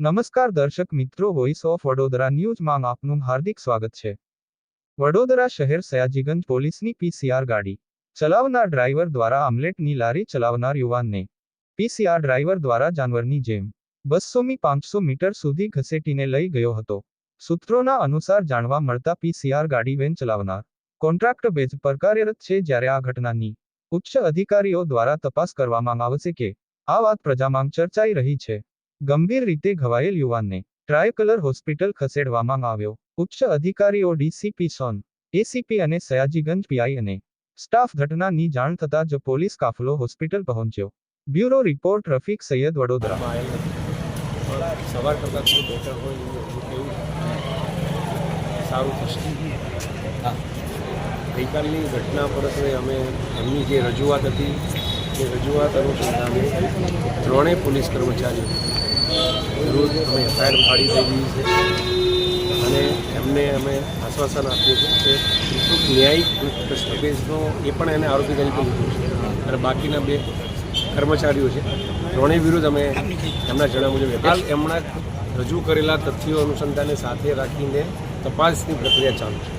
નમસ્કાર દર્શક મિત્રો વોઇસ ઓફ વડોદરા ન્યૂઝમાં આપનું હાર્દિક સ્વાગત છે. વડોદરા શહેર સયાજીગંજ પોલીસની પીસીઆર ગાડી ચલાવનાર ડ્રાઈવર દ્વારા આમલેટની લારી ચલાવનાર યુવાનને પીસીઆર ડ્રાઈવર દ્વારા જાનવરની જેમ બસોમી પાંચસો મીટર સુધી ઘસેટીને લઈ ગયો હતો. સૂત્રોના અનુસાર જાણવા મળતા પીસીઆર ગાડી વેન ચલાવનાર કોન્ટ્રાક્ટ બેઝ પર કાર્યરત છે જ્યારે આ ઘટનાની ઉચ્ચ અધિકારીઓ દ્વારા તપાસ કરવામાં આવશે કે આ વાત પ્રજામાં ચર્ચાઈ રહી છે. ગંભીર રીતે ઘવાયેલ યુવાનને ટ્રાયકલર હોસ્પિટલ ખસેડવામાં આવ્યો. ઉચ્ચ અધિકારીઓ ડીસીપી સોન, એસીપી અને સયાજીગંજ પીઆઈ અને સ્ટાફ ઘટનાની જાણ થતાં જ પોલીસ કાફલો હોસ્પિટલ પહોંચ્યો. Bureau report, Rafiq Sayed Vadodara. સવાર કરતાં થોડું બેટર હોય એવું સારું થશે ગઈકાલની ઘટના પર અમે એમની જે રજૂઆત હતી, એ રજૂઆત અનુસંધાને ત્રણેય પોલીસ કર્મચારીઓ વિરુદ્ધ અમે એફઆઈઆર ફાડી ગઈ છે અને એમને અમે આશ્વાસન આપીએ છીએ કે ન્યાયિક દસ્તાવેજનો એ પણ એને આરોપી તરીકે લીધો છે. અને બાકીના બે કર્મચારીઓ છે, ત્રણેય વિરુદ્ધ અમે એમના જણાવ્યા મુજબ હાલ એમના રજૂ કરેલા તથ્યો અનુસંધાને સાથે રાખીને તપાસની પ્રક્રિયા ચાલુ છે.